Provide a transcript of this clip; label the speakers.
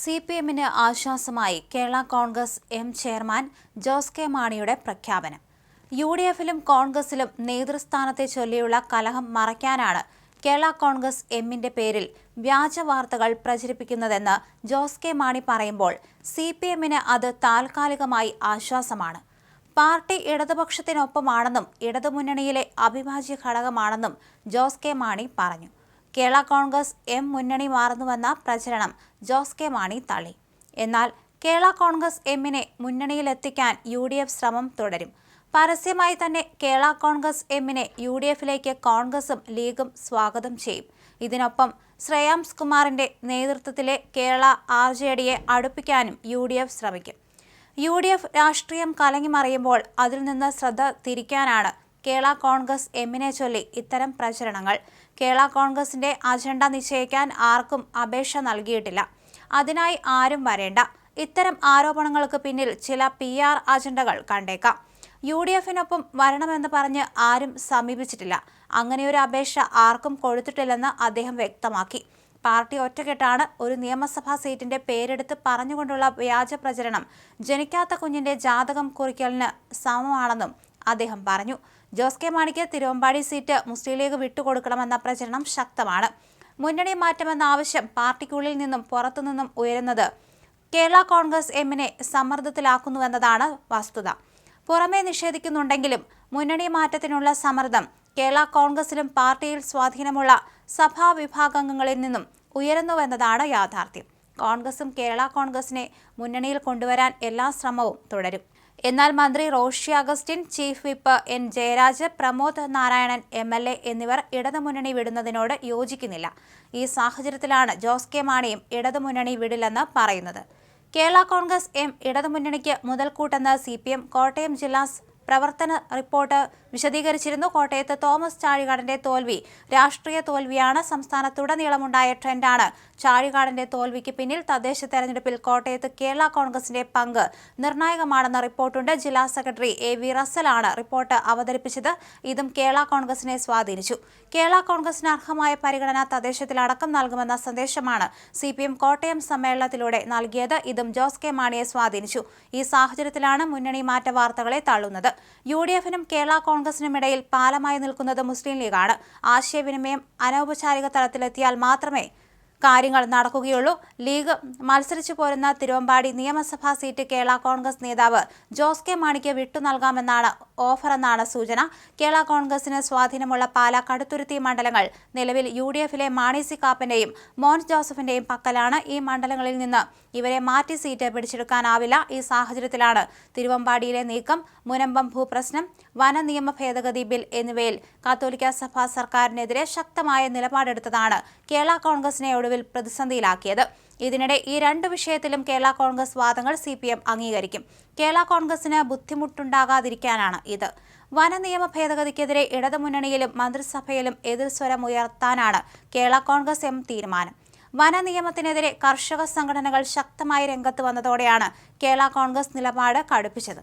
Speaker 1: C P എമ്മിന് ആശ്വാസമായി Kerala Congress M chairman Jose K മാണിയുടെ പ്രഖ്യാപനം. യു ഡി എഫിലും കോൺഗ്രസിലും നേതൃസ്ഥാനത്തെ ചൊല്ലിയുള്ള കലഹം മറയ്ക്കാനാണ് കേരള കോൺഗ്രസ് എമ്മിന്റെ പേരിൽ വ്യാജ വാർത്തകൾ പ്രചരിപ്പിക്കുന്നതെന്ന് ജോസ് കെ മാണി പറയുമ്പോൾ സി പി എമ്മിന് അത് താൽക്കാലികമായി ആശ്വാസമാണ്. പാർട്ടി ഇടതുപക്ഷത്തിനൊപ്പമാണെന്നും ഇടതുമുന്നണിയിലെ അവിഭാജ്യ ഘടകമാണെന്നും ജോസ് കെ മാണി പറഞ്ഞു. കേരള കോൺഗ്രസ് എം മുന്നണി മാറുന്നുവെന്ന പ്രചരണം ജോസ് കെ മാണി തള്ളി. എന്നാൽ കേരള കോൺഗ്രസ് എമ്മിനെ മുന്നണിയിലെത്തിക്കാൻ യു ഡി എഫ് ശ്രമം തുടരും. പരസ്യമായി തന്നെ കേരള കോൺഗ്രസ് എമ്മിനെ യു ഡി എഫിലേക്ക് കോൺഗ്രസും ലീഗും സ്വാഗതം ചെയ്യും. ഇതിനൊപ്പം ശ്രേയാംസ് കുമാറിന്റെ നേതൃത്വത്തിലെ കേരള ആർ ജെ ഡിയെ അടുപ്പിക്കാനും യു ഡി എഫ് ശ്രമിക്കും. യു ഡി എഫ് രാഷ്ട്രീയം കലങ്ങിമറിയുമ്പോൾ അതിൽ നിന്ന് ശ്രദ്ധ തിരിക്കാനാണ് കേരള കോൺഗ്രസ് എമ്മിനെ ചൊല്ലി ഇത്തരം പ്രചരണങ്ങൾ. കേരള കോൺഗ്രസിന്റെ അജണ്ട നിശ്ചയിക്കാൻ ആർക്കും അപേക്ഷ നൽകിയിട്ടില്ല. അതിനായി ആരും വരേണ്ട. ഇത്തരം ആരോപണങ്ങൾക്ക് പിന്നിൽ ചില പി ആർ അജണ്ടകൾ കണ്ടേക്കാം. യു ഡി എഫിനൊപ്പം വരണമെന്ന് പറഞ്ഞ് ആരും സമീപിച്ചിട്ടില്ല. അങ്ങനെയൊരു അപേക്ഷ ആർക്കും കൊടുത്തിട്ടില്ലെന്ന് അദ്ദേഹം വ്യക്തമാക്കി. പാർട്ടി ഒറ്റക്കെട്ടാണ് ഒരു നിയമസഭാ സീറ്റിന്റെ പേരെടുത്ത് പറഞ്ഞുകൊണ്ടുള്ള വ്യാജ പ്രചരണം ജനിക്കാത്ത കുഞ്ഞിന്റെ ജാതകം കുറിക്കലിന് സമമാണെന്നും അദ്ദേഹം പറഞ്ഞു. ജോസ് കെ മാണിക്ക് തിരുവമ്പാടി സീറ്റ് മുസ്ലിം ലീഗ് വിട്ടുകൊടുക്കണമെന്ന പ്രചരണം ശക്തമാണ്. മുന്നണി മാറ്റമെന്ന ആവശ്യം പാർട്ടിക്കുള്ളിൽ നിന്നും പുറത്തുനിന്നും ഉയരുന്നത് കേരള കോൺഗ്രസ് എമ്മിനെ സമ്മർദ്ദത്തിലാക്കുന്നുവെന്നതാണ് വസ്തുത. പുറമേ നിഷേധിക്കുന്നുണ്ടെങ്കിലും മുന്നണി മാറ്റത്തിനുള്ള സമ്മർദ്ദം കേരള കോൺഗ്രസിലും പാർട്ടിയിൽ സ്വാധീനമുള്ള സഭാ വിഭാഗങ്ങളിൽ നിന്നും ഉയരുന്നുവെന്നതാണ് യാഥാർത്ഥ്യം. കോൺഗ്രസും കേരള കോൺഗ്രസിനെ മുന്നണിയിൽ കൊണ്ടുവരാൻ എല്ലാ ശ്രമവും തുടരും. എന്നാൽ മന്ത്രി Roshy Augustine chief whip N Jayaraj Pramod Narayanan M L A എന്നിവർ ഇടതുമുന്നണി വിടുന്നതിനോട് യോജിക്കുന്നില്ല. ഈ സാഹചര്യത്തിലാണ് ജോസ് കെ മാണിയും ഇടതുമുന്നണി വിടില്ലെന്ന് പറയുന്നത്. കേരള കോൺഗ്രസ് എം ഇടതുമുന്നണിക്ക് മുതൽക്കൂട്ടെന്ന് സി പി എം കോട്ടയം ജില്ലാ പ്രവർത്തന റിപ്പോർട്ട് വിശദീകരിച്ചിരുന്നു. കോട്ടയത്ത് തോമസ് ചാഴികാടന്റെ തോൽവി രാഷ്ട്രീയ തോൽവിയാണ് സംസ്ഥാനത്തുടനീളമുണ്ടായ ട്രെൻഡാണ്. ചാഴികാടന്റെ തോൽവിക്ക് പിന്നിൽ തദ്ദേശ തെരഞ്ഞെടുപ്പിൽ കോട്ടയത്ത് കേരള കോൺഗ്രസിന്റെ പങ്ക് നിർണായകമാണെന്ന റിപ്പോർട്ടുണ്ട്. ജില്ലാ സെക്രട്ടറി എ വി റസലാണ് റിപ്പോർട്ട് അവതരിപ്പിച്ചത്. ഇതും കേരള കോൺഗ്രസിനെ സ്വാധീനിച്ചു. കേരള കോൺഗ്രസിന് അർഹമായ പരിഗണന തദ്ദേശത്തിൽ അടക്കം നൽകുമെന്ന സന്ദേശമാണ് സി പി എം കോട്ടയം സമ്മേളനത്തിലൂടെ നൽകിയത്. ഇതും ജോസ് കെ മാണിയെ സ്വാധീനിച്ചു. ഈ സാഹചര്യത്തിലാണ് മുന്നണി മാറ്റ വാർത്തകളെ തള്ളുന്നത്. യു ഡി എഫിനും കേരള കോൺഗ്രസിനുമിടയിൽ പാലമായി നിൽക്കുന്നത് മുസ്ലിം ലീഗാണ്. ആശയവിനിമയം അനൗപചാരിക തലത്തിലെത്തിയാൽ മാത്രമേ കാര്യങ്ങൾ നടക്കുകയുള്ളൂ. ലീഗ് മത്സരിച്ചു പോരുന്ന തിരുവമ്പാടി നിയമസഭാ സീറ്റ് കേരള കോൺഗ്രസ് നേതാവ് ജോസ് കെ മാണിക്ക് വിട്ടു നൽകാമെന്നാണ് ഓഫറെന്നാണ് സൂചന. കേരള കോൺഗ്രസിന് സ്വാധീനമുള്ള പാല കടുത്തുരുത്തി മണ്ഡലങ്ങൾ നിലവിൽ യു ഡി എഫിലെ മാണി സി കാപ്പന്റെയും മോൻസ് ജോസഫിന്റെയും പക്കലാണ് ഈ മണ്ഡലങ്ങളിൽ നിന്ന്. ഇവരെ മാറ്റി സീറ്റ് പിടിച്ചെടുക്കാനാവില്ല ഈ സാഹചര്യത്തിലാണ്. തിരുവമ്പാടിയിലെ നീക്കം മുനമ്പം ഭൂപ്രശ്നം വന നിയമ ഭേദഗതി ബിൽ എന്നിവയിൽ കാത്തോലിക്ക സഭ സർക്കാരിനെതിരെ ശക്തമായ നിലപാടെടുത്തതാണ് കേരള കോൺഗ്രസിനെ ഒടുവിൽ പ്രതിസന്ധിയിലാക്കിയത്. ഇതിനിടെ ഈ രണ്ട് വിഷയത്തിലും കേരള കോൺഗ്രസ് വാദങ്ങൾ സി പി എം അംഗീകരിക്കും. കേരള കോൺഗ്രസിന് ബുദ്ധിമുട്ടുണ്ടാകാതിരിക്കാനാണ് ഇത്. വന നിയമ ഭേദഗതിക്കെതിരെ ഇടതുമുന്നണിയിലും മന്ത്രിസഭയിലും എതിർസ്വരം ഉയർത്താനാണ് കേരള കോൺഗ്രസ് എം തീരുമാനം. വന നിയമത്തിനെതിരെ കർഷക സംഘടനകൾ ശക്തമായി രംഗത്ത് വന്നതോടെയാണ് കേരള കോൺഗ്രസ് നിലപാട് കടുപ്പിച്ചത്.